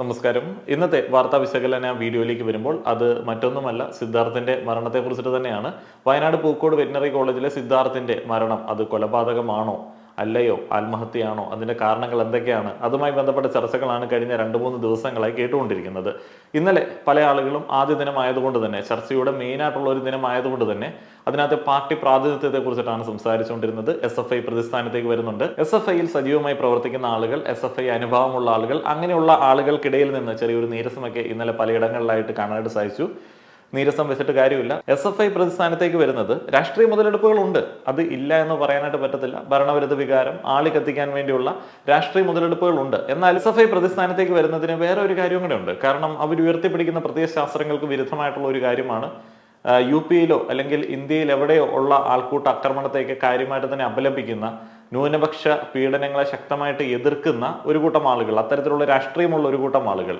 നമസ്കാരം. ഇന്നത്തെ വാർത്താ വിശകലന വീഡിയോയിലേക്ക് വരുമ്പോൾ അത് മറ്റൊന്നുമല്ല സിദ്ധാർത്ഥിന്റെ മരണത്തെക്കുറിച്ചിട്ട് തന്നെയാണ്. വയനാട് പൂക്കോട് വെറ്റിനറി കോളേജിലെ സിദ്ധാർത്ഥിന്റെ മരണം അത് കൊലപാതകമാണോ? അല്ലയോ? ആത്മഹത്യയാണോ? അതിന്റെ കാരണങ്ങൾ എന്തൊക്കെയാണ്? അതുമായി ബന്ധപ്പെട്ട ചർച്ചകളാണ് കഴിഞ്ഞ രണ്ട് മൂന്ന് ദിവസങ്ങളായി കേട്ടുകൊണ്ടിരിക്കുന്നത്. ഇന്നലെ പല ആളുകളും ആദ്യ ദിനമായതുകൊണ്ട് തന്നെ ചർച്ചയുടെ മെയിനായിട്ടുള്ള ഒരു ദിനമായതുകൊണ്ട് തന്നെ അതിനകത്ത് പാർട്ടി പ്രാതിനിധ്യത്തെ കുറിച്ചിട്ടാണ് സംസാരിച്ചുകൊണ്ടിരുന്നത്. എസ് എഫ് ഐ പ്രതിസ്ഥാനത്തേക്ക് വരുന്നുണ്ട്. എസ് എഫ് ഐയിൽ സജീവമായി പ്രവർത്തിക്കുന്ന ആളുകൾ എസ് എഫ് ഐ അനുഭവമുള്ള ആളുകൾ അങ്ങനെയുള്ള ആളുകൾക്കിടയിൽ നിന്ന് ചെറിയൊരു നീരസമൊക്കെ ഇന്നലെ പലയിടങ്ങളിലായിട്ട് കാണാനായിട്ട് സാധിച്ചു. നീരസം വെച്ചിട്ട് കാര്യമില്ല. എസ് എഫ് ഐ പ്രതിസ്ഥാനത്തേക്ക് വരുന്നത് രാഷ്ട്രീയ മുതലെടുപ്പുകളുണ്ട് അത് ഇല്ല എന്ന് പറയാനായിട്ട് പറ്റത്തില്ല. ഭരണവിരുദ്ധ വികാരം ആളി കത്തിക്കാൻ വേണ്ടിയുള്ള രാഷ്ട്രീയ മുതലെടുപ്പുകളുണ്ട് എന്നാൽ എസ് എഫ് ഐ പ്രതിസ്ഥാനത്തേക്ക് വരുന്നതിന് വേറെ ഒരു കാര്യം കൂടെ ഉണ്ട്. കാരണം അവർ ഉയർത്തിപ്പിടിക്കുന്ന പ്രത്യയശാസ്ത്രങ്ങൾക്ക് വിരുദ്ധമായിട്ടുള്ള ഒരു കാര്യമാണ് യു പിയിലോ അല്ലെങ്കിൽ ഇന്ത്യയിൽ എവിടെയോ ഉള്ള ആൾക്കൂട്ട ആക്രമണത്തേക്ക് കാര്യമായിട്ട് തന്നെ അപലപിക്കുന്ന ന്യൂനപക്ഷ പീഡനങ്ങളെ ശക്തമായിട്ട് എതിർക്കുന്ന ഒരു കൂട്ടം ആളുകൾ അത്തരത്തിലുള്ള രാഷ്ട്രീയമുള്ള ഒരു കൂട്ടം ആളുകൾ.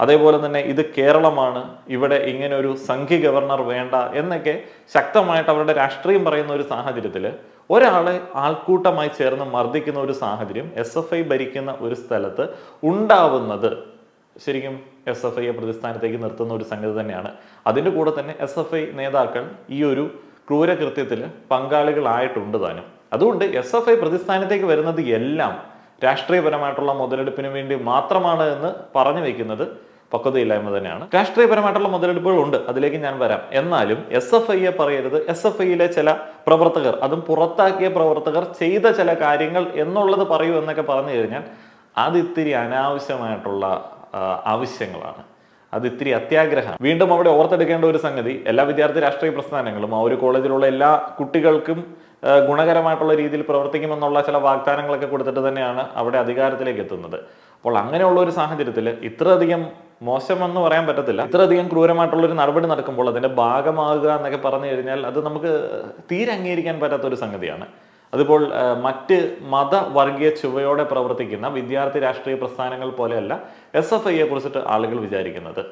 അതേപോലെ തന്നെ ഇത് കേരളമാണ് ഇവിടെ ഇങ്ങനെ ഒരു സംഘി ഗവർണർ വേണ്ട എന്നൊക്കെ ശക്തമായിട്ട് അവരുടെ രാഷ്ട്രീയം പറയുന്ന ഒരു സാഹചര്യത്തിൽ ഒരാളെ ആൾക്കൂട്ടമായി ചേർന്ന് മർദ്ദിക്കുന്ന ഒരു സാഹചര്യം എസ് എഫ് ഐ ഭരിക്കുന്ന ഒരു സ്ഥലത്ത് ഉണ്ടാവുന്നത്. ശരിക്കും എസ് എഫ് ഐയെ പ്രതിസ്ഥാനത്തേക്ക് നിർത്തുന്ന ഒരു സംഗതി തന്നെയാണ്. അതിന്റെ കൂടെ തന്നെ എസ് എഫ് ഐ നേതാക്കൾ ഈ ഒരു ക്രൂരകൃത്യത്തിൽ പങ്കാളികളായിട്ടുണ്ട് താനും. അതുകൊണ്ട് എസ് എഫ് ഐ പ്രതിസ്ഥാനത്തേക്ക് വരുന്നത് എല്ലാം രാഷ്ട്രീയപരമായിട്ടുള്ള മുതലെടുപ്പിന് വേണ്ടി മാത്രമാണ് എന്ന് പറഞ്ഞു വെക്കുന്നത് പക്വതയില്ലായ്മ തന്നെയാണ്. രാഷ്ട്രീയപരമായിട്ടുള്ള മുതലെടുപ്പുകൾ ഉണ്ട്. അതിലേക്ക് ഞാൻ വരാം. എന്നാലും എസ് എഫ് ഐയെ പറയരുത്. എസ് എഫ് ഐയിലെ ചില പ്രവർത്തകർ അതും പുറത്താക്കിയ പ്രവർത്തകർ ചെയ്ത ചില കാര്യങ്ങൾ എന്നുള്ളത് പറയൂ എന്നൊക്കെ പറഞ്ഞു കഴിഞ്ഞാൽ അത് ഇത്തിരി അനാവശ്യമായിട്ടുള്ള ആവശ്യങ്ങളാണ്. അത് ഇത്തിരി അത്യാഗ്രഹം വീണ്ടും അവിടെ ഓർത്തെടുക്കേണ്ട ഒരു സംഗതി എല്ലാ വിദ്യാർത്ഥി രാഷ്ട്രീയ പ്രസ്ഥാനങ്ങളും ആ ഒരു കോളേജിലുള്ള എല്ലാ കുട്ടികൾക്കും ഗുണകരമായിട്ടുള്ള രീതിയിൽ പ്രവർത്തിക്കുമെന്നുള്ള ചില വാഗ്ദാനങ്ങളൊക്കെ കൊടുത്തിട്ട് തന്നെയാണ് അവിടെ അധികാരത്തിലേക്ക് എത്തുന്നത്. അപ്പോൾ അങ്ങനെയുള്ള ഒരു സാഹചര്യത്തിൽ ഇത്രയധികം മോശമെന്ന് പറയാൻ പറ്റത്തില്ല. ഇത്രയധികം ക്രൂരമായിട്ടുള്ള ഒരു നടപടി നടക്കുമ്പോൾ അതിന്റെ ഭാഗമാകുക എന്നൊക്കെ പറഞ്ഞു കഴിഞ്ഞാൽ അത് നമുക്ക് തീരെ അംഗീകരിക്കാൻ പറ്റാത്ത ഒരു സംഗതിയാണ്. അതിപ്പോൾ മറ്റ് മതവർഗീയ ചുവയോടെ പ്രവർത്തിക്കുന്ന വിദ്യാർത്ഥി രാഷ്ട്രീയ പ്രസ്ഥാനങ്ങൾ പോലെയല്ല എസ് എഫ് ഐയെ കുറിച്ചിട്ട് ആളുകൾ വിചാരിക്കുന്നത്.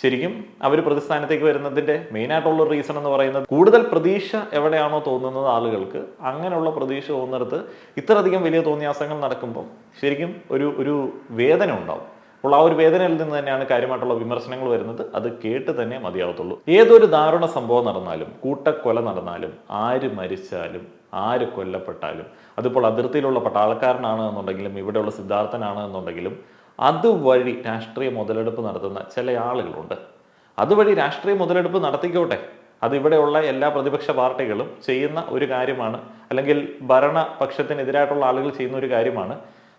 ശരിക്കും അവർ പ്രതിസ്ഥാനത്തേക്ക് വരുന്നതിന്റെ മെയിൻ ആയിട്ടുള്ള റീസൺ എന്ന് പറയുന്നത് കൂടുതൽ പ്രതീക്ഷ എവിടെയാണോ തോന്നുന്നത് ആളുകൾക്ക് അങ്ങനെയുള്ള പ്രതീക്ഷ തോന്നിടത്ത് ഇത്രയധികം വലിയ തോന്നിയാസങ്ങൾ നടക്കുമ്പം ശരിക്കും ഒരു ഒരു വേദന ഉണ്ടാവും. അപ്പോൾ ആ ഒരു വേദനയിൽ നിന്ന് തന്നെയാണ് കാര്യമായിട്ടുള്ള വിമർശനങ്ങൾ വരുന്നത്. അത് കേട്ട് തന്നെ മതിയാവത്തുള്ളൂ. ഏതൊരു ദാരുണ സംഭവം നടന്നാലും കൂട്ടക്കൊല നടന്നാലും ആര് മരിച്ചാലും ആര് കൊല്ലപ്പെട്ടാലും അതിപ്പോൾ അതിർത്തിയിലുള്ള പട്ടാളക്കാരനാണ് എന്നുണ്ടെങ്കിലും ഇവിടെയുള്ള സിദ്ധാർത്ഥനാണ് എന്നുണ്ടെങ്കിലും അതുവഴി രാഷ്ട്രീയ മുതലെടുപ്പ് നടത്തുന്ന ചില ആളുകളുണ്ട്. അതുവഴി രാഷ്ട്രീയ മുതലെടുപ്പ് നടത്തിക്കോട്ടെ. അതിവിടെയുള്ള എല്ലാ പ്രതിപക്ഷ പാർട്ടികളും ചെയ്യുന്ന ഒരു കാര്യമാണ്. അല്ലെങ്കിൽ ഭരണപക്ഷത്തിനെതിരായിട്ടുള്ള ആളുകൾ ചെയ്യുന്ന ഒരു കാര്യമാണ്.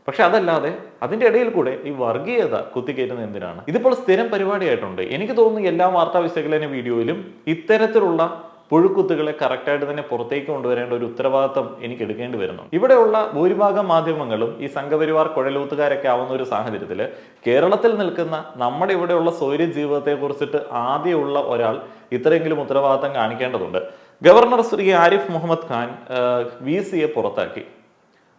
പക്ഷെ അതല്ലാതെ അതിന്റെ ഇടയിൽ കൂടെ ഈ വർഗീയത കുത്തിക്കയറ്റുന്ന എന്തിനാണ്? ഇതിപ്പോൾ സ്ഥിരം പരിപാടിയായിട്ടുണ്ട്. എനിക്ക് തോന്നുന്നു എല്ലാ വാർത്താ വിശകലന വീഡിയോയിലും ഇത്തരത്തിലുള്ള പുഴുക്കുത്തുകളെ കറക്റ്റായിട്ട് തന്നെ പുറത്തേക്ക് കൊണ്ടുവരേണ്ട ഒരു ഉത്തരവാദിത്തം എനിക്ക് എടുക്കേണ്ടി വരുന്നു. ഇവിടെയുള്ള ഭൂരിഭാഗം മാധ്യമങ്ങളും ഈ സംഘപരിവാർ കുഴലൂത്തുകാരൊക്കെ ആവുന്ന ഒരു സാഹചര്യത്തിൽ കേരളത്തിൽ നിൽക്കുന്ന നമ്മുടെ ഇവിടെയുള്ള സ്വൈര്യ ജീവിതത്തെ കുറിച്ചിട്ട് ആദ്യമുള്ള ഒരാൾ ഇത്രയെങ്കിലും ഉത്തരവാദിത്തം കാണിക്കേണ്ടതുണ്ട്. ഗവർണർ ശ്രീ ആരിഫ് മുഹമ്മദ് ഖാൻ വി സിയെ പുറത്താക്കി.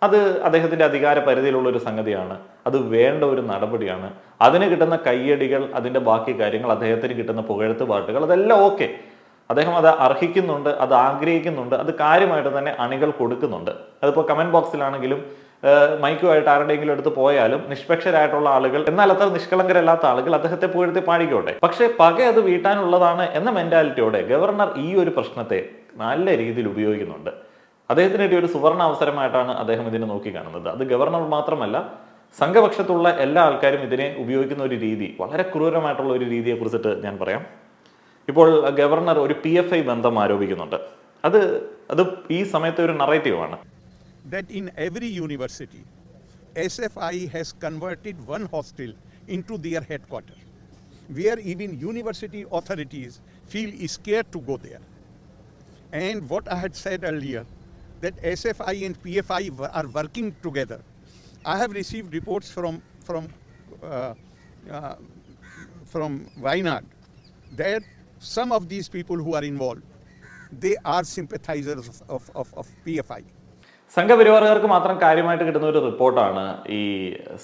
അത് അദ്ദേഹത്തിന്റെ അധികാര പരിധിയിലുള്ള ഒരു സംഗതിയാണ്. അത് വേണ്ട ഒരു നടപടിയാണ്. അതിന് കിട്ടുന്ന കയ്യടികൾ അതിന്റെ ബാക്കി കാര്യങ്ങൾ അദ്ദേഹത്തിന് കിട്ടുന്ന പുകഴത്ത് പാട്ടുകൾ അതെല്ലാം ഓക്കെ അദ്ദേഹം അത് അർഹിക്കുന്നുണ്ട് അത് ആഗ്രഹിക്കുന്നുണ്ട് അത് കാര്യമായിട്ട് തന്നെ അണികൾ കൊടുക്കുന്നുണ്ട്. അതിപ്പോൾ കമന്റ് ബോക്സിലാണെങ്കിലും മൈക്കുമായിട്ട് ആരുടെയെങ്കിലും എടുത്ത് പോയാലും നിഷ്പക്ഷരായിട്ടുള്ള ആളുകൾ എന്നാൽ അത്ര നിഷ്കളങ്കരല്ലാത്ത ആളുകൾ അദ്ദേഹത്തെ പുകഴ്ത്തി പാടിക്കോട്ടെ പക്ഷേ പക അത് വീട്ടാനുള്ളതാണ് എന്ന മെന്റാലിറ്റിയോടെ ഗവർണർ ഈ ഒരു പ്രശ്നത്തെ നല്ല രീതിയിൽ ഉപയോഗിക്കുന്നുണ്ട്. അദ്ദേഹത്തിന് ഒരു സുവർണ അവസരമായിട്ടാണ് അദ്ദേഹം ഇതിനെ നോക്കിക്കാണുന്നത് അത് ഗവർണർ മാത്രമല്ല സംഘപക്ഷത്തുള്ള എല്ലാ ആൾക്കാരും ഇതിനെ ഉപയോഗിക്കുന്ന ഒരു രീതി വളരെ ക്രൂരമായിട്ടുള്ള ഒരു രീതിയെ കുറിച്ചിട്ട് ഞാൻ പറയാം. ഇപ്പോൾ ഗവർണർ ഒരു പി എഫ് ഐ ബന്ധം ആരോപിക്കുന്നുണ്ട് അത് അത് ഈ സമയത്തെ ഒരു നറേറ്റീവാണ് that in every university, SFI has converted one hostel into their headquarters, where even university authorities feel scared to go there. And what I had said earlier, that SFI and PFI are working together. I have received reports from from uh, uh, from Wayanad that some of these people who are involved, they are sympathizers of, of, of, of PFI. സംഘപരിവാറുകാർക്ക് മാത്രം കാര്യമായിട്ട് കിട്ടുന്ന ഒരു റിപ്പോർട്ടാണ് ഈ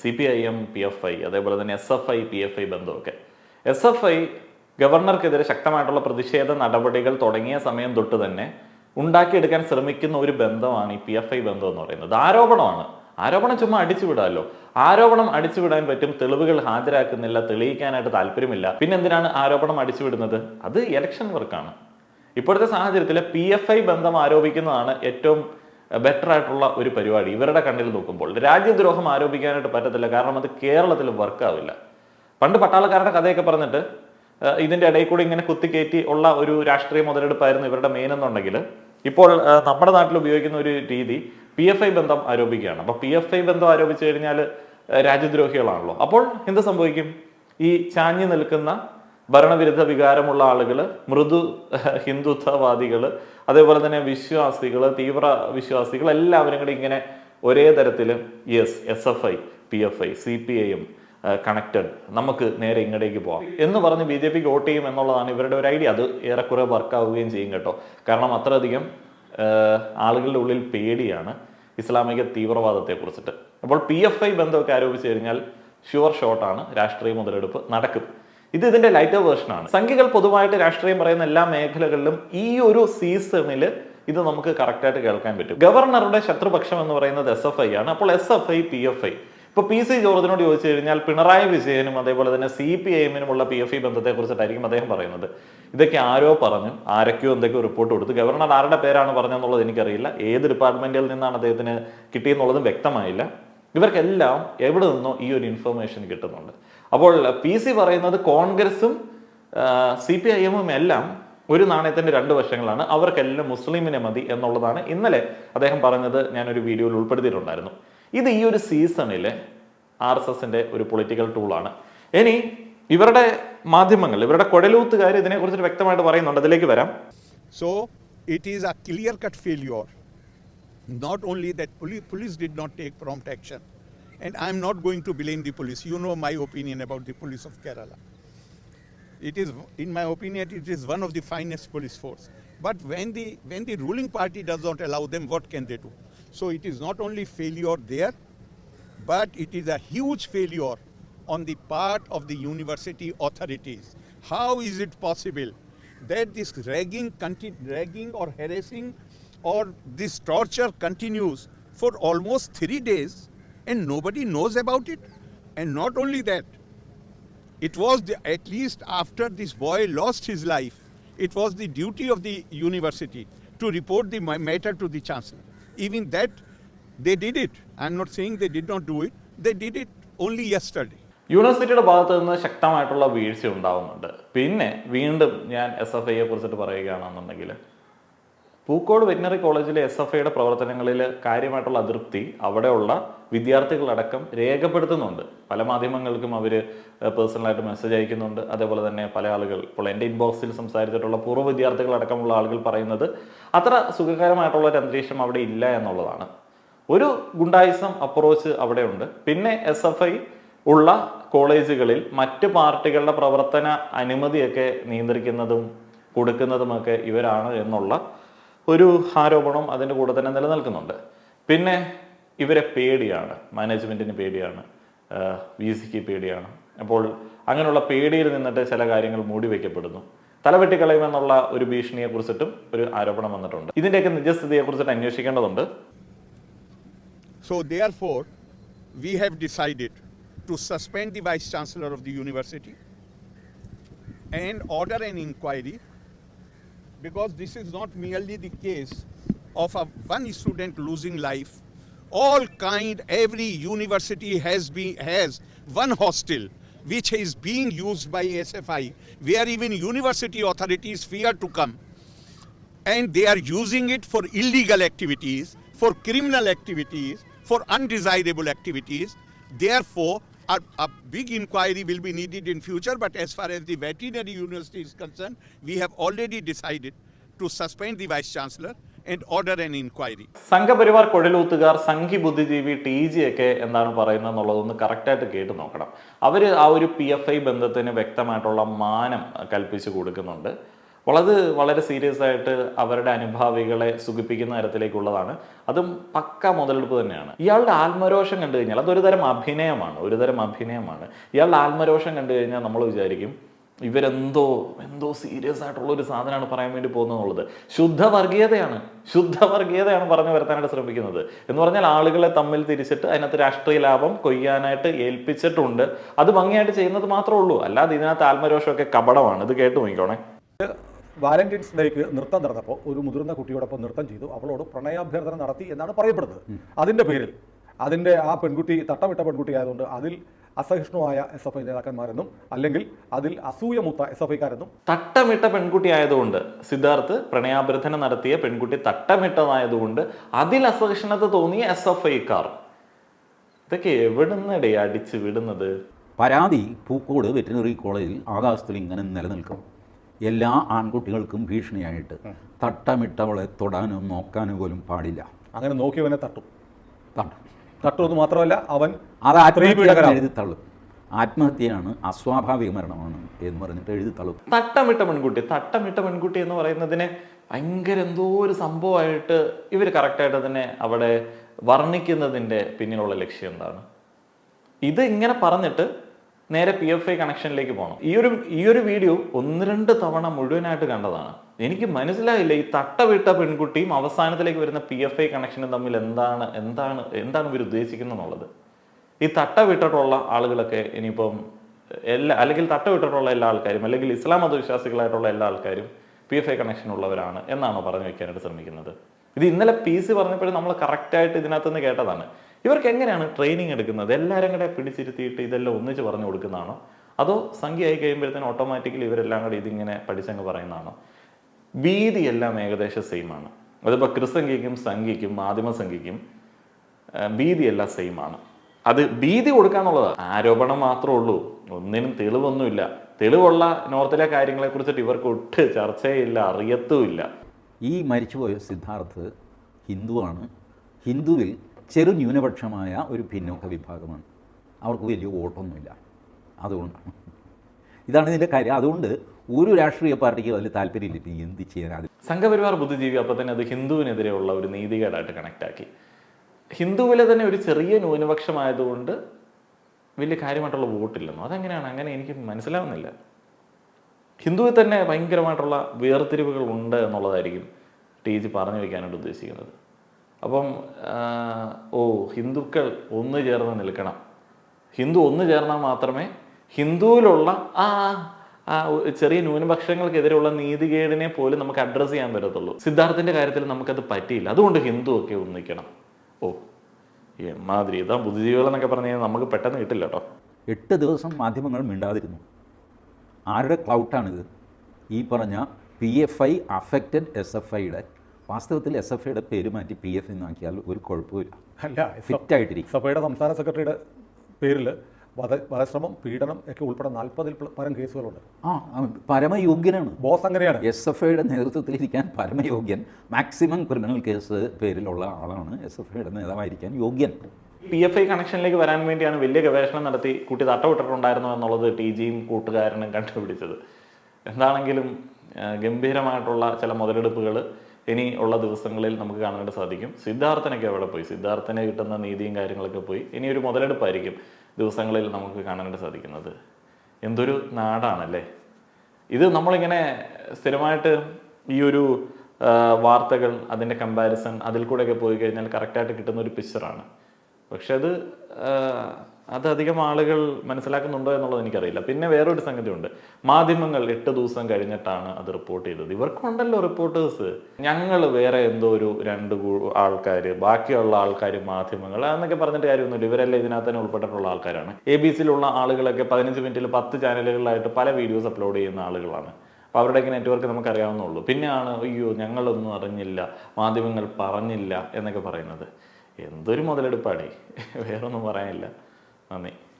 C P I M P F I അതേപോലെ തന്നെ S F I P F I ബന്ധമൊക്കെ S F I ഗവർണർക്കെതിരെ ശക്തമായിട്ടുള്ള പ്രതിഷേധ നടപടികൾ തുടങ്ങിയ സമയം തൊട്ട് തന്നെ ഉണ്ടാക്കിയെടുക്കാൻ ശ്രമിക്കുന്ന ഒരു ബന്ധമാണ് ഈ പി എഫ് ഐ ബന്ധം എന്ന് പറയുന്നത് ആരോപണമാണ് ആരോപണം ചുമ്മാ അടിച്ചുവിടാമല്ലോ ആരോപണം അടിച്ചുവിടാൻ പറ്റും തെളിവുകൾ ഹാജരാക്കുന്നില്ല തെളിയിക്കാനായിട്ട് താല്പര്യമില്ല. പിന്നെ എന്തിനാണ് ആരോപണം അടിച്ചുവിടുന്നത്? അത് ഇലക്ഷൻ വർക്കാണ് ഇപ്പോഴത്തെ സാഹചര്യത്തിൽ പി എഫ് ഐ ബന്ധം ആരോപിക്കുന്നതാണ് ഏറ്റവും ബെറ്റർ ആയിട്ടുള്ള ഒരു പരിപാടി. ഇവരുടെ കണ്ണിൽ നോക്കുമ്പോൾ രാജ്യദ്രോഹം ആരോപിക്കാനായിട്ട് പറ്റത്തില്ല. കാരണം അത് കേരളത്തിൽ വർക്കാവില്ല പണ്ട് പട്ടാളക്കാരുടെ കഥയൊക്കെ പറഞ്ഞിട്ട് ഇതിന്റെ ഇടയിൽ കൂടി ഇങ്ങനെ കുത്തിക്കയറ്റി ഉള്ള ഒരു രാഷ്ട്രീയ മുതലെടുപ്പായിരുന്നു ഇവരുടെ മെയിൻ എന്നുണ്ടെങ്കിൽ ഇപ്പോൾ നമ്മുടെ നാട്ടിൽ ഉപയോഗിക്കുന്ന ഒരു രീതി പി എഫ് ഐ ബന്ധം ആരോപിക്കുകയാണ്. അപ്പൊ പി എഫ് ഐ ബന്ധം ആരോപിച്ചു കഴിഞ്ഞാൽ രാജ്യദ്രോഹികളാണല്ലോ. അപ്പോൾ എന്ത് സംഭവിക്കും? ഈ ചാഞ്ഞു നിൽക്കുന്ന ഭരണവിരുദ്ധ വികാരമുള്ള ആളുകൾ മൃദു ഹിന്ദുത്വവാദികൾ അതേപോലെ തന്നെ വിശ്വാസികൾ തീവ്ര വിശ്വാസികൾ എല്ലാവരും കൂടി ഇങ്ങനെ ഒരേ തരത്തിൽ yes S F I P F I C P I M connected നമുക്ക് നേരെ ഇങ്ങടേക്ക് പോവാം. എന്ന് പറഞ്ഞ് ബി ജെ പിക്ക് വോട്ട് ചെയ്യും എന്നുള്ളതാണ് ഇവരുടെ ഒരു ഐഡിയ. അത് ഏറെക്കുറെ വർക്കാവുകയും ചെയ്യും കേട്ടോ. കാരണം അത്രയധികം ആളുകളുടെ ഉള്ളിൽ പേടിയാണ്. ഇസ്ലാമിക തീവ്രവാദത്തെ കുറിച്ചിട്ട് അപ്പോൾ പി എഫ് ഐ ബന്ധമൊക്കെ ആരോപിച്ചു കഴിഞ്ഞാൽ ഷുവർ ഷോട്ടാണ് രാഷ്ട്രീയ മുതലെടുപ്പ് നടക്കും. ഇത് ഇതിന്റെ ലൈറ്റർ വേർഷനാണ് സംഖ്യകൾ പൊതുവായിട്ട് രാഷ്ട്രീയം പറയുന്ന എല്ലാ മേഖലകളിലും ഈ ഒരു സീസണിൽ ഇത് നമുക്ക് കറക്റ്റായിട്ട് കേൾക്കാൻ പറ്റും. ഗവർണറുടെ ശത്രുപക്ഷം എന്ന് പറയുന്നത് എസ് എഫ് ഐ ആണ്. അപ്പോൾ S F I P F I ഇപ്പൊ പി സി ജോർജിനോട് ചോദിച്ചു കഴിഞ്ഞാൽ പിണറായി വിജയനും അതേപോലെ തന്നെ സി പി ഐ എമ്മിനുമുള്ള പി എഫ് ഇ ബന്ധത്തെ കുറിച്ചിട്ടായിരിക്കും അദ്ദേഹം പറയുന്നത്. ഇതൊക്കെ ആരോ പറഞ്ഞു ആരൊക്കെയോ എന്തൊക്കെയോ റിപ്പോർട്ട് കൊടുത്തു. ഗവർണർ ആരുടെ പേരാണ് പറഞ്ഞതെന്നുള്ളത് എനിക്കറിയില്ല. ഏത് ഡിപ്പാർട്ട്മെന്റിൽ നിന്നാണ് അദ്ദേഹത്തിന് കിട്ടിയെന്നുള്ളതും വ്യക്തമായില്ല. ഇവർക്കെല്ലാം എവിടെ നിന്നോ ഈ ഒരു ഇൻഫർമേഷൻ കിട്ടുന്നുണ്ട്. അപ്പോൾ പി സി പറയുന്നത് കോൺഗ്രസും സി പി ഐ എമ്മും എല്ലാം ഒരു നാണയത്തിന്റെ രണ്ട് വശങ്ങളാണ്. അവർക്കെല്ലാം മുസ്ലിമിനെ മതി എന്നുള്ളതാണ്. ഇന്നലെ അദ്ദേഹം പറഞ്ഞത് ഞാനൊരു വീഡിയോയിൽ ഉൾപ്പെടുത്തിയിട്ടുണ്ടായിരുന്നു. ഇത് ഈ ഒരു സീസണിലെ ആർ എസ് എസിന്റെ ഒരു പൊളിറ്റിക്കൽ ടൂളാണ് ഇനി ഇവരുടെ മാധ്യമങ്ങൾ ഇവരുടെ കൊടലൂത്തുകാർ ഇതിനെക്കുറിച്ച് വ്യക്തമായിട്ട് പറയുന്നുണ്ട് അതിലേക്ക് വരാം so it is a clear cut failure. Not only that police, did not take prompt action. And am not going to blame the police. You know my opinion about the police of Kerala. It is, in my opinion, it is one of the finest police force. But when the, when the ruling party does not allow them, what can they do? So it is not only failure there, but it is a huge failure on the part of the university authorities. How is it possible that this ragging, ragging or harassing or this torture continues for almost three days and nobody knows about it? And not only that, it was the, at least after this boy lost his life, it was the duty of the university to report the matter to the chancellor. Even that, they did it. I'm not saying they did not do it. They did it only yesterday. യൂണിവേഴ്സിറ്റിയുടെ ഭാഗത്തു നിന്ന് ശക്തമായിട്ടുള്ള വീഴ്ച ഉണ്ടാവുന്നുണ്ട് പിന്നെ വീണ്ടും ഞാൻ S F ഐയെ കുറിച്ചിട്ട് പറയുകയാണെന്നുണ്ടെങ്കിൽ പൂക്കോട് വെറ്റിനറി കോളേജിലെ എസ് എഫ് ഐയുടെ പ്രവർത്തനങ്ങളിൽ കാര്യമായിട്ടുള്ള അതൃപ്തി അവിടെയുള്ള വിദ്യാർത്ഥികളടക്കം രേഖപ്പെടുത്തുന്നുണ്ട്. പല മാധ്യമങ്ങൾക്കും അവർ പേഴ്സണലായിട്ട് മെസ്സേജ് അയക്കുന്നുണ്ട്. അതേപോലെ തന്നെ പല ആളുകൾ ഇപ്പോൾ എന്റെ ഇൻബോക്സിൽ സംസാരിച്ചിട്ടുള്ള പൂർവ വിദ്യാർത്ഥികളടക്കമുള്ള ആളുകൾ പറയുന്നത് അത്ര സുഖകരമായിട്ടുള്ള ഒരു അന്തരീക്ഷം അവിടെ ഇല്ല എന്നുള്ളതാണ്. ഒരു ഗുണ്ടായിസം അപ്രോച്ച് അവിടെയുണ്ട്. പിന്നെ എസ് എഫ് ഐ ഉള്ള കോളേജുകളിൽ മറ്റ് പാർട്ടികളുടെ പ്രവർത്തന അനുമതിയൊക്കെ നിയന്ത്രിക്കുന്നതും കൊടുക്കുന്നതുമൊക്കെ ഇവരാണ് എന്നുള്ള ഒരു ആരോപണം അതിന്റെ കൂടെ തന്നെ നിലനിൽക്കുന്നുണ്ട്. പിന്നെ ഇവരെ പേടിയാണ് മാനേജ്മെന്റിന് പേടിയാണ് വി സിക്ക് പേടിയാണ്. അപ്പോൾ അങ്ങനെയുള്ള പേടിയിൽ നിന്നിട്ട് ചില കാര്യങ്ങൾ മൂടി വയ്ക്കപ്പെടുന്നു. തലവെട്ടിക്കളയുമെന്നുള്ള ഒരു ഭീഷണിയെ കുറിച്ചിട്ടും ഒരു ആരോപണം വന്നിട്ടുണ്ട്. ഇതിന്റെയൊക്കെ നിജസ്ഥിതിയെ കുറിച്ചിട്ട് അന്വേഷിക്കേണ്ടതുണ്ട്. So therefore we have decide to suspend the vice chancellor of the university and order an inquiry because this is not merely the case of a one student losing life. All kind, every university has been has one hostel which is being used by SFI, where even university authorities fear to come and they are using it for illegal activities, for criminal activities, for undesirable activities. Therefore, a, a big inquiry will be needed in future. But as far as the veterinary university is concerned, we have already decided to suspend the vice chancellor and order an inquiry. Sangh Parivar കുഴലൂത്തുകാർ സംഘി ബുദ്ധിജീവി T G ഒക്കെ എന്താണ് പറയുന്നത് എന്നുള്ളതൊന്ന് കറക്റ്റായിട്ട് കേട്ട് നോക്കണം. അവർ ആ ഒരു പി എഫ് ഐ ബന്ധത്തിന് വ്യക്തമായിട്ടുള്ള മാനം കൽപ്പിച്ചു കൊടുക്കുന്നുണ്ട്. വളരെ വളരെ സീരിയസ് ആയിട്ട് അവരുടെ അനുഭാവികളെ സുഖിപ്പിക്കുന്ന തരത്തിലേക്കുള്ളതാണ്. അതും പക്ക മുതലെടുപ്പ് തന്നെയാണ്. ഇയാളുടെ ആത്മരോഷം കണ്ടു കഴിഞ്ഞാൽ അതൊരു തരം അഭിനയമാണ് ഒരു തരം അഭിനയമാണ്. ഇയാളുടെ ആത്മരോഷം കണ്ടു കഴിഞ്ഞാൽ നമ്മൾ വിചാരിക്കും ഇവരെന്തോ എന്തോ സീരിയസ് ആയിട്ടുള്ള ഒരു സാധനമാണ് പറയാൻ വേണ്ടി പോകുന്നത് ശുദ്ധ വർഗീയതയാണ് ശുദ്ധ വർഗീയതയാണ് പറഞ്ഞു വരുത്താനായിട്ട് ശ്രമിക്കുന്നത്. എന്ന് പറഞ്ഞാൽ ആളുകളെ തമ്മിൽ തിരിച്ചിട്ട് അതിനകത്ത് രാഷ്ട്രീയ ലാഭം കൊയ്യാനായിട്ട് ഏൽപ്പിച്ചിട്ടുണ്ട്. അത് ഭംഗിയായിട്ട് ചെയ്യുന്നത് മാത്രമേ ഉള്ളൂ. അല്ലാതെ ഇതിനകത്ത് ആത്മരോഷമൊക്കെ കപടമാണ്. ഇത് കേട്ടു നോക്കിക്കോണേ. വാലന്റീൻസ് ഡേക്ക് നൃത്തം നടന്നപ്പോൾ ഒരു മുതിർന്ന കുട്ടിയോടൊപ്പം നൃത്തം ചെയ്തു. അവളോട് പ്രണയാഭ്യർത്ഥന നടത്തി എന്നാണ് പറയപ്പെടുന്നത്. അതിന്റെ പേരിൽ അതിന്റെ ആ പെൺകുട്ടി തട്ടമിട്ട പെൺകുട്ടി ആയതുകൊണ്ട് അതിൽ അസഹിഷ്ണുവായ എസ് എഫ് ഐ നേതാക്കന്മാരെന്നും അല്ലെങ്കിൽ അതിൽ അസൂയമൂത്ത എസ് എഫ് ഐക്കാരെന്നും തട്ടമിട്ട പെൺകുട്ടി ആയതുകൊണ്ട് സിദ്ധാർത്ഥ് പ്രണയാഭ്യർത്ഥന നടത്തിയ പെൺകുട്ടി തട്ടമിട്ടതായതുകൊണ്ട് അതിൽ അസഹിഷ്ണുത തോന്നിയ എസ് എഫ് ഐക്കാർ ഇതൊക്കെ എവിടുന്നടേ അടിച്ചു വിടുന്നത്? പരാതി പൂക്കോട് വെറ്റിനറി കോളേജിൽ ആകാശത്തിൽ ഇങ്ങനെ നിലനിൽക്കും. എല്ലാ ആൺകുട്ടികൾക്കും ഭീഷണിയായിട്ട് തട്ടമിട്ടവളെ തൊടാനോ നോക്കാനോ പോലും പാടില്ല. അങ്ങനെ നോക്കിയവനെ തട്ടും. തട്ടും. തട്ടുമെന്ന് മാത്രമല്ല അവൻ അത്. എഴുതി തള്ളും. ആത്മഹത്യയാണ് അസ്വാഭാവിക മരണമാണ് എന്ന് പറഞ്ഞിട്ട് എഴുതി തള്ളും. തട്ടമിട്ട പെൺകുട്ടി തട്ടമിട്ട പെൺകുട്ടി എന്ന് പറയുന്നതിനെ ഭയങ്കര എന്തോ ഒരു സംഭവമായിട്ട് ഇവർ കറക്റ്റായിട്ട് തന്നെ അവിടെ വർണിക്കുന്നതിന്റെ പിന്നിലുള്ള ലക്ഷ്യം എന്താണ്? ഇത് ഇങ്ങനെ പറഞ്ഞിട്ട് നേരെ പി എഫ് ഐ കണക്ഷനിലേക്ക് പോകണം ഈ ഒരു ഈ ഒരു വീഡിയോ ഒന്ന് രണ്ട് തവണ മുഴുവനായിട്ട് കണ്ടതാണ്. എനിക്ക് മനസ്സിലായില്ല ഈ തട്ടവിട്ട പെൺകുട്ടിയും അവസാനത്തിലേക്ക് വരുന്ന പി എഫ് ഐ കണക്ഷനും തമ്മിൽ എന്താണ് എന്താണ് എന്താണ് ഇവർ ഉദ്ദേശിക്കുന്നത് എന്നുള്ളത് ഈ തട്ട വിട്ടിട്ടുള്ള ആളുകളൊക്കെ ഇനിയിപ്പം എല്ലാ അല്ലെങ്കിൽ തട്ട വിട്ടിട്ടുള്ള എല്ലാ ആൾക്കാരും അല്ലെങ്കിൽ ഇസ്ലാം മതവിശ്വാസികളായിട്ടുള്ള എല്ലാ ആൾക്കാരും പി എഫ് ഐ കണക്ഷൻ ഉള്ളവരാണ് എന്നാണോ പറഞ്ഞു വെക്കാനായിട്ട് ശ്രമിക്കുന്നത്. ഇത് ഇന്നലെ പി സി പറഞ്ഞപ്പോഴും നമ്മൾ കറക്റ്റായിട്ട് ഇതിനകത്തുനിന്ന് കേട്ടതാണ്. ഇവർക്ക് എങ്ങനെയാണ് ട്രെയിനിങ് എടുക്കുന്നത്? എല്ലാവരും കൂടെ പിടിച്ചിരുത്തിയിട്ട് ഇതെല്ലാം ഒന്നിച്ച് പറഞ്ഞു കൊടുക്കുന്നതാണോ? അതോ സംഖ്യ ആയി കഴിയുമ്പോഴത്തേന് ഓട്ടോമാറ്റിക്കലി ഇവരെല്ലാം കൂടി ഇതിങ്ങനെ പഠിച്ചങ്ങ് പറയുന്നതാണോ? വീതി എല്ലാം ഏകദേശം സെയിം ആണ്. അതിപ്പോൾ ക്രിസംഖ്യയ്ക്കും സംഖ്യയ്ക്കും മാധ്യമ സംഖ്യയ്ക്കും ഭീതി എല്ലാം സെയിം ആണ്. അത് ഭീതി കൊടുക്കാന്നുള്ളതാണ് ആരോപണം മാത്രമേ ഉള്ളൂ. ഒന്നിനും തെളിവൊന്നുമില്ല. തെളിവുള്ള നോർത്തിലെ കാര്യങ്ങളെ കുറിച്ചിട്ട് ഇവർക്ക് ഒട്ട് ചർച്ചയില്ല അറിയത്തുമില്ല. ഈ മരിച്ചുപോയ സിദ്ധാർത്ഥ് ഹിന്ദുവാണ്. ഹിന്ദുവിൽ ചെറു ന്യൂനപക്ഷമായ ഒരു പിന്നോക്ക വിഭാഗമാണ്. അവർക്ക് വലിയ വോട്ടൊന്നുമില്ല. അതുകൊണ്ടാണ് ഇതാണ് ഇതിന്റെ കാര്യം. അതുകൊണ്ട് ഒരു രാഷ്ട്രീയ പാർട്ടിക്കും അതിൽ താല്പര്യമില്ല ഇപ്പം എന്ത് ചെയ്യാൻ സംഘപരിവാർ ബുദ്ധിജീവി അപ്പോൾ തന്നെ അത് ഹിന്ദുവിനെതിരെയുള്ള ഒരു നീതികേടായിട്ട് കണക്ട് ആക്കി. ഹിന്ദുവിലെ തന്നെ ഒരു ചെറിയ ന്യൂനപക്ഷമായതുകൊണ്ട് വലിയ കാര്യമായിട്ടുള്ള വോട്ടില്ലെന്നോ? അതെങ്ങനെയാണ്? അങ്ങനെ എനിക്ക് മനസ്സിലാവുന്നില്ല. ഹിന്ദുവിൽ തന്നെ ഭയങ്കരമായിട്ടുള്ള വേർതിരിവുകൾ ഉണ്ട് എന്നുള്ളതായിരിക്കും ടി ജി പറഞ്ഞു വയ്ക്കാനായിട്ട് ഉദ്ദേശിക്കുന്നത്. അപ്പം ഓ ഹിന്ദുക്കൾ ഒന്ന് ചേർന്ന് നിൽക്കണം. ഹിന്ദു ഒന്ന് ചേർന്നാൽ മാത്രമേ ഹിന്ദുവിലുള്ള ആ ചെറിയ ന്യൂനപക്ഷങ്ങൾക്കെതിരെയുള്ള നീതികേടിനെ പോലും നമുക്ക് അഡ്രസ്സ് ചെയ്യാൻ പറ്റത്തുള്ളൂ. സിദ്ധാർത്ഥിന്റെ കാര്യത്തിൽ നമുക്കത് പറ്റിയില്ല. അതുകൊണ്ട് ഹിന്ദു ഒക്കെ ഒന്നിക്കണം ഓ എമ്മാതിരി ഇതാ ബുദ്ധിജീവികൾ എന്നൊക്കെ പറഞ്ഞു കഴിഞ്ഞാൽ നമുക്ക് പെട്ടെന്ന് കിട്ടില്ല കേട്ടോ. എട്ട് ദിവസം മാധ്യമങ്ങൾ മിണ്ടാതിരുന്നു. ആരുടെ ക്ലൗട്ടാണിത് ഈ പറഞ്ഞ P F I affected S F ഐയുടെ വാസ്തവത്തിൽ എസ് എഫ് ഐയുടെ പേര് മാറ്റി പി എഫ് എന്നാക്കിയാൽ ഒരു കുഴപ്പമില്ല അല്ല ഫിറ്റ് ആയിട്ടിരിക്കും. സഭയുടെ സംസ്ഥാന സെക്രട്ടറിയുടെ പേരിൽ വധ വധശ്രമം പീഡനം ഒക്കെ ഉൾപ്പെടെ നാൽപ്പതിൽ പരം കേസുകളുണ്ട്. ആ പരമയോഗ്യനാണ്. ബോസ് അങ്ങനെയാണ്. എസ് എഫ് ഐയുടെ നേതൃത്വത്തിൽ ഇരിക്കാൻ പരമയോഗ്യൻ മാക്സിമം ക്രിമിനൽ കേസ് പേരിലുള്ള ആളാണ് എസ് എഫ് ഐയുടെ നേതാവായിരിക്കാൻ യോഗ്യൻ. പി എഫ് ഐ കണക്ഷനിലേക്ക് വരാൻ വേണ്ടിയാണ് വലിയ ഗവേഷണം നടത്തി കുട്ടി തട്ടവിട്ടിട്ടുണ്ടായിരുന്നു എന്നുള്ളത് ടി ജിയും കൂട്ടുകാരനും കണ്ടുപിടിച്ചത്. എന്താണെങ്കിലും ഗംഭീരമായിട്ടുള്ള ചില മുതലെടുപ്പുകൾ ഇനി ഉള്ള ദിവസങ്ങളിൽ നമുക്ക് കാണാനായിട്ട് സാധിക്കും. സിദ്ധാർത്ഥനൊക്കെ അവിടെ പോയി. സിദ്ധാർത്ഥന് കിട്ടുന്ന നീതിയും കാര്യങ്ങളൊക്കെ പോയി. ഇനി ഒരു മുതലെടുപ്പായിരിക്കും ദിവസങ്ങളിൽ നമുക്ക് കാണാനായിട്ട് സാധിക്കുന്നത്. എന്തൊരു നാടാണല്ലേ? ഇത് നമ്മളിങ്ങനെ സ്ഥിരമായിട്ട് ഈ ഒരു വാർത്തകൾ അതിന്റെ കമ്പാരിസൺ അതിൽ കൂടെയൊക്കെ പോയി കഴിഞ്ഞാൽ കറക്റ്റായിട്ട് കിട്ടുന്ന ഒരു പിക്ചറാണ് പക്ഷെ അത് അത് അധികം ആളുകൾ മനസ്സിലാക്കുന്നുണ്ടോ എന്നുള്ളത് എനിക്കറിയില്ല. പിന്നെ വേറൊരു സംഗതിയുണ്ട്. മാധ്യമങ്ങൾ എട്ട് ദിവസം കഴിഞ്ഞിട്ടാണ് അത് റിപ്പോർട്ട് ചെയ്തത്. ഇവർക്കുണ്ടല്ലോ റിപ്പോർട്ടേഴ്സ് ഞങ്ങൾ വേറെ എന്തോ ഒരു രണ്ട് ആൾക്കാർ ബാക്കിയുള്ള ആൾക്കാർ മാധ്യമങ്ങൾ എന്നൊക്കെ പറഞ്ഞിട്ട് കാര്യമൊന്നുമില്ല. ഇവരെല്ലാം ഇതിനകത്ത് തന്നെ ഉൾപ്പെട്ടിട്ടുള്ള ആൾക്കാരാണ്. എ ബി സിയിലുള്ള ആളുകളൊക്കെ പതിനഞ്ച് മിനിറ്റിൽ പത്ത് ചാനലുകളിലായിട്ട് പല വീഡിയോസ് അപ്ലോഡ് ചെയ്യുന്ന ആളുകളാണ്. അപ്പോൾ അവരുടെയൊക്കെ നെറ്റ്വർക്ക് നമുക്ക് അറിയാവുന്നുള്ളൂ പിന്നെയാണ് അയ്യോ ഞങ്ങളൊന്നും അറിഞ്ഞില്ല. മാധ്യമങ്ങൾ പറഞ്ഞില്ല എന്നൊക്കെ പറയുന്നത്. എന്തൊരു മുതലെടുപ്പാടേ. വേറൊന്നും പറയാനില്ല. Amém.